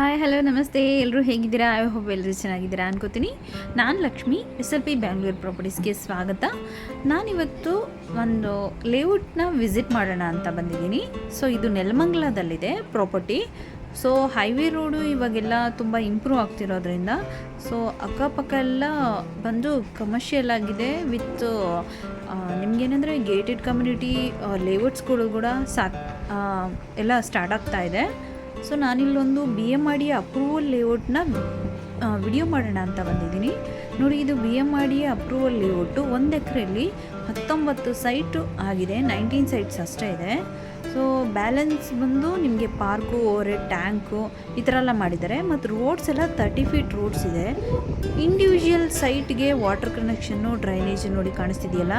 Hi hello ನಮಸ್ತೆ. ಎಲ್ಲರೂ ಹೇಗಿದ್ದೀರಾ? ಐ ಹೋಪ್ ಎಲ್ಲರೂ ಚೆನ್ನಾಗಿದ್ದೀರಾ ಅನ್ಕೋತೀನಿ. ನಾನು Lakshmi S L P Bangalore ಪ್ರಾಪರ್ಟೀಸ್ಗೆ ಸ್ವಾಗತ. ನಾನಿವತ್ತು ಒಂದು ಲೇಔಟ್ನ ವಿಸಿಟ್ ಮಾಡೋಣ ಅಂತ ಬಂದಿದ್ದೀನಿ. ಸೊ ಇದು ನೆಲಮಂಗಲದಲ್ಲಿದೆ ಪ್ರಾಪರ್ಟಿ ಸೊ ಹೈವೇ ರೋಡು ಇವಾಗೆಲ್ಲ ತುಂಬ ಇಂಪ್ರೂವ್ ಆಗ್ತಿರೋದ್ರಿಂದ ಸೊ ಅಕ್ಕಪಕ್ಕ ಎಲ್ಲ ಬಂದು ಕಮರ್ಷಿಯಲ್ ಆಗಿದೆ ವಿತ್ ನಿಮ್ಗೇನೆಂದರೆ ಗೇಟೆಡ್ ಕಮ್ಯುನಿಟಿ ಲೇಔಟ್ಸ್ಗಳು ಕೂಡ ಸಾಕ್ ಎಲ್ಲ ಸ್ಟಾರ್ಟ್ ಆಗ್ತಾ ಇದೆ. So ನಾನಿಲ್ಲೊಂದು B M R D approval ಲೇಔಟ್ನ video ಮಾಡೋಣ ಅಂತ ಬಂದಿದ್ದೀನಿ. ನೋಡಿ, ಇದು B M R D approval layout ಒಂದು ಎಕರೆಯಲ್ಲಿ ಹತ್ತೊಂಬತ್ತು ಸೈಟು ಆಗಿದೆ ನೈನ್ಟೀನ್ ಸೈಟ್ಸ್ ಅಷ್ಟೇ ಇದೆ. ಸೊ ಬ್ಯಾಲೆನ್ಸ್ ಬಂದು ನಿಮಗೆ ಪಾರ್ಕು ಓರೆ ಟ್ಯಾಂಕು ಈ ಥರ ಎಲ್ಲ ಮಾಡಿದ್ದಾರೆ. ಮತ್ತು ರೋಡ್ಸ್ ಎಲ್ಲ ತರ್ಟಿ ಫೀಟ್ ರೋಡ್ಸ್ ಇದೆ. ಇಂಡಿವಿಜುವಲ್ ಸೈಟ್ಗೆ ವಾಟರ್ ಕನೆಕ್ಷನ್ನು ಡ್ರೈನೇಜ್ ನೋಡಿ ಕಾಣಿಸ್ತಿದೆಯಲ್ಲ?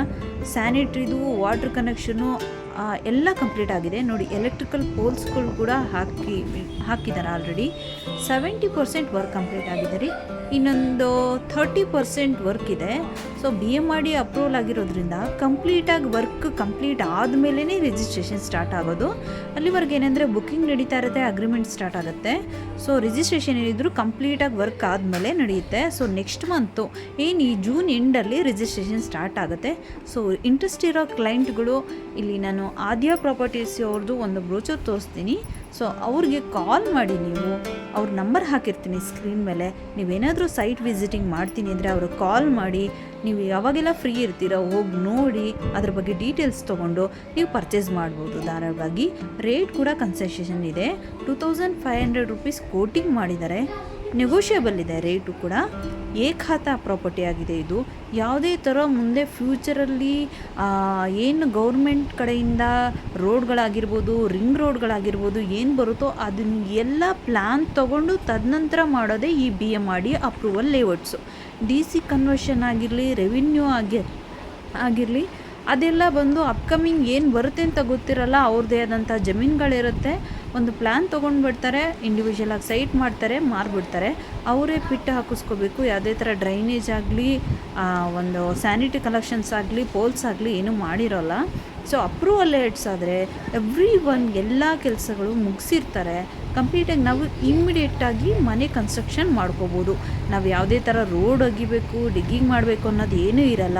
ಸ್ಯಾನಿಟ್ರಿದು ವಾಟರ್ ಕನೆಕ್ಷನ್ನು ಎಲ್ಲ ಕಂಪ್ಲೀಟ್ ಆಗಿದೆ. ನೋಡಿ ಎಲೆಕ್ಟ್ರಿಕಲ್ ಪೋಲ್ಸ್ಗಳು ಕೂಡ ಹಾಕಿ ಹಾಕಿದ್ದಾರೆ already seventy percent work complete ಆಗಿದೆ ರೀ. ಇನ್ನೊಂದು ಥರ್ಟಿ ಪರ್ಸೆಂಟ್ ವರ್ಕ್ ಇದೆ. So B M R D approval ಆಗಿರೋದ್ರಿಂದ ಕಂಪ್ಲೀಟಾಗಿ ವರ್ಕ್ ಕಂಪ್ಲೀಟ್ ಆದಮೇಲೆ ರಿಜಿಸ್ಟ್ರೇಷನ್ ಸ್ಟಾರ್ಟ್ ಆಗೋದು. ಅಲ್ಲಿವರೆಗೆ ಏನಂದರೆ ಬುಕ್ಕಿಂಗ್ ನಡೀತಾ ಇರುತ್ತೆ ಅಗ್ರಿಮೆಂಟ್ ಸ್ಟಾರ್ಟ್ ಆಗುತ್ತೆ. ಸೊ ರಿಜಿಸ್ಟ್ರೇಷನ್ ಏನಿದ್ರು ಕಂಪ್ಲೀಟಾಗಿ ವರ್ಕ್ ಆದಮೇಲೆ ನಡೆಯುತ್ತೆ. ಸೊ ನೆಕ್ಸ್ಟ್ ಮಂತು ಏನು ಈ ಜೂನ್ ಎಂಡಲ್ಲಿ ರಿಜಿಸ್ಟ್ರೇಷನ್ ಸ್ಟಾರ್ಟ್ ಆಗುತ್ತೆ. ಸೊ ಇಂಟ್ರೆಸ್ಟ್ ಇರೋ ಕ್ಲೈಂಟ್ಗಳು ಇಲ್ಲಿ ನಾನು ಆದ್ಯ ಪ್ರಾಪರ್ಟೀಸ್ ಅವ್ರದ್ದು ಒಂದು ಬ್ರೋಚರ್ ತೋರಿಸ್ತೀನಿ. ಸೊ ಅವ್ರಿಗೆ ಕಾಲ್ ಮಾಡಿ ನೀವು, ಅವ್ರ ನಂಬರ್ ಹಾಕಿರ್ತೀನಿ ಸ್ಕ್ರೀನ್ ಮೇಲೆ. ನೀವೇನಾದರೂ ಸೈಟ್ ವಿಸಿಟಿಂಗ್ ಮಾಡ್ತೀನಿ ಅಂದರೆ ಅವ್ರಿಗೆ ಕಾಲ್ ಮಾಡಿ, ನೀವು ಯಾವಾಗೆಲ್ಲ ಫ್ರೀ ಇರ್ತೀರೋ ಹೋಗಿ ನೋಡಿ, ಅದ್ರ ಬಗ್ಗೆ ಡೀಟೇಲ್ಸ್ ತೊಗೊಂಡು ನೀವು ಪರ್ಚೇಸ್ ಮಾಡ್ಬೋದು. ಧಾರಾಳವಾಗಿ ರೇಟ್ ಕೂಡ ಕನ್ಸೆಷನ್ ಇದೆ. Two thousand five hundred rupees quoting ಮಾಡಿದ್ದಾರೆ. ನೆಗೋಷಿಯಬಲ್ ಇದೆ ರೇಟು ಕೂಡ. ಏಕಾತ ಪ್ರಾಪರ್ಟಿ ಆಗಿದೆ ಇದು. ಯಾವುದೇ ಥರ ಮುಂದೆ ಫ್ಯೂಚರಲ್ಲಿ ಏನು ಗೌರ್ಮೆಂಟ್ ಕಡೆಯಿಂದ ರೋಡ್ಗಳಾಗಿರ್ಬೋದು ರಿಂಗ್ ರೋಡ್ಗಳಾಗಿರ್ಬೋದು ಏನು ಬರುತ್ತೋ ಅದನ್ನ ಎಲ್ಲ ಪ್ಲ್ಯಾನ್ ತೊಗೊಂಡು ತದನಂತರ ಮಾಡೋದೇ ಈ B M R D approval layouts D C conversion ಆಗಿರಲಿ ರೆವಿನ್ಯೂ ಆಗಿ ಆಗಿರಲಿ ಅದೆಲ್ಲ ಬಂದು ಅಪ್ಕಮಿಂಗ್ ಏನು ಬರುತ್ತೆ ಅಂತ ಗೊತ್ತಿರಲ್ಲ ಅವ್ರದ್ದೇ ಆದಂಥ ಜಮೀನುಗಳಿರುತ್ತೆ. ಒಂದು ಪ್ಲ್ಯಾನ್ ಇಂಡಿವಿಜುವಲ್ ಆಗಿ ಸೈಟ್ ಮಾಡ್ತಾರೆ, ಮಾರ್ಬಿಡ್ತಾರೆ. ಅವರೇ ಪಿಟ್ಟು ಹಾಕಿಸ್ಕೋಬೇಕು. ಯಾವುದೇ ಥರ ಡ್ರೈನೇಜ್ ಆಗಲಿ ಒಂದು ಸ್ಯಾನಿಟರಿ ಕಲೆಕ್ಷನ್ಸ್ ಆಗಲಿ ಪೋಲ್ಸ್ ಆಗಲಿ ಏನೂ ಮಾಡಿರೋಲ್ಲ. ಸೊ ಅಪ್ರೂವಲ್ ಲೇಟ್ಸ್ ಆದರೆ ಎವ್ರಿ ಒನ್ ಎಲ್ಲ ಕೆಲಸಗಳು ಮುಗಿಸಿರ್ತಾರೆ. ಕಂಪ್ಲೀಟಾಗಿ ನಾವು ಇಮ್ಮಿಡಿಯೇಟಾಗಿ ಮನೆ ಕನ್ಸ್ಟ್ರಕ್ಷನ್ ಮಾಡ್ಕೋಬೋದು. ನಾವು ಯಾವುದೇ ಥರ ರೋಡ್ ಒಗಿಬೇಕು ಡಿಗ್ಗಿಂಗ್ ಮಾಡಬೇಕು ಅನ್ನೋದು ಏನೂ ಇರಲ್ಲ.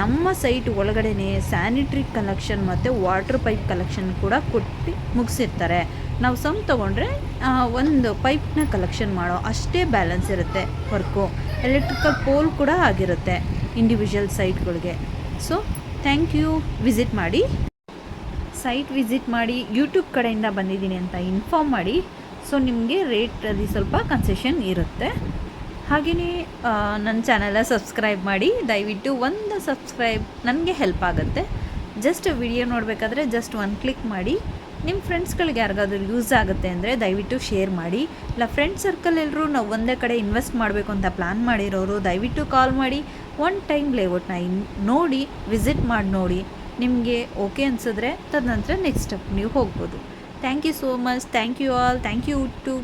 ನಮ್ಮ ಸೈಟ್ ಒಳಗಡೆನೆ ಸ್ಯಾನಿಟ್ರಿ ಕಲೆಕ್ಷನ್ ಮತ್ತು ವಾಟರ್ ಪೈಪ್ ಕಲೆಕ್ಷನ್ ಕೂಡ ಕೊಟ್ಟು ಮುಗಿಸಿರ್ತಾರೆ. ನಾವು ಸಮ್ ತೊಗೊಂಡ್ರೆ ಒಂದು ಪೈಪ್ನ ಕಲೆಕ್ಷನ್ ಮಾಡೋ ಅಷ್ಟೇ ಬ್ಯಾಲೆನ್ಸ್ ಇರುತ್ತೆ ವರ್ಕು ಎಲೆಕ್ಟ್ರಿಕಲ್ ಪೋಲ್ ಕೂಡ ಆಗಿರುತ್ತೆ ಇಂಡಿವಿಜುವಲ್ ಸೈಟ್ಗಳಿಗೆ ಸೊ ಥ್ಯಾಂಕ್ ಯು ವಿಸಿಟ್ ಮಾಡಿ. ಸೈಟ್ ವಿಸಿಟ್ ಮಾಡಿ ಯೂಟ್ಯೂಬ್ ಕಡೆಯಿಂದ ಬಂದಿದ್ದೀನಿ ಅಂತ ಇನ್ಫಾರ್ಮ್ ಮಾಡಿ. ಸೊ ನಿಮಗೆ ರೇಟಲ್ಲಿ ಸ್ವಲ್ಪ ಕನ್ಸೆಷನ್ ಇರುತ್ತೆ. ಹಾಗೆಯೇ ನನ್ನ ಚಾನೆಲ ಸಬ್ಸ್ಕ್ರೈಬ್ ಮಾಡಿ. ದಯವಿಟ್ಟು ಒಂದು ಸಬ್ಸ್ಕ್ರೈಬ್ ನನಗೆ ಹೆಲ್ಪ್ ಆಗುತ್ತೆ. ಜಸ್ಟ್ ವಿಡಿಯೋ ನೋಡಬೇಕಾದ್ರೆ ಜಸ್ಟ್ ಒಂದು ಕ್ಲಿಕ್ ಮಾಡಿ. ನಿಮ್ಮ ಫ್ರೆಂಡ್ಸ್ಗಳಿಗೆ ಯಾರಿಗಾದ್ರೂ ಯೂಸ್ ಆಗುತ್ತೆ ಅಂದರೆ ದಯವಿಟ್ಟು ಶೇರ್ ಮಾಡಿ. ಇಲ್ಲ ಫ್ರೆಂಡ್ ಸರ್ಕಲ್ ಎಲ್ಲರೂ ನಾವು ಒಂದೇ ಕಡೆ ಇನ್ವೆಸ್ಟ್ ಮಾಡಬೇಕು ಅಂತ ಪ್ಲ್ಯಾನ್ ಮಾಡಿರೋರು, ದಯವಿಟ್ಟು ಕಾಲ್ ಮಾಡಿ. ಒನ್ ಟೈಮ್ ಲೇಔಟ್ನ ಇನ್, ನೋಡಿ ವಿಸಿಟ್ ಮಾಡಿ ನೋಡಿ. ನಿಮಗೆ ಓಕೆ ಅನಿಸಿದ್ರೆ ತದನಂತರ ನೆಕ್ಸ್ಟ್ ಸ್ಟೆಪ್ ನೀವು ಹೋಗ್ಬೋದು. Thank you so much thank you all thank you to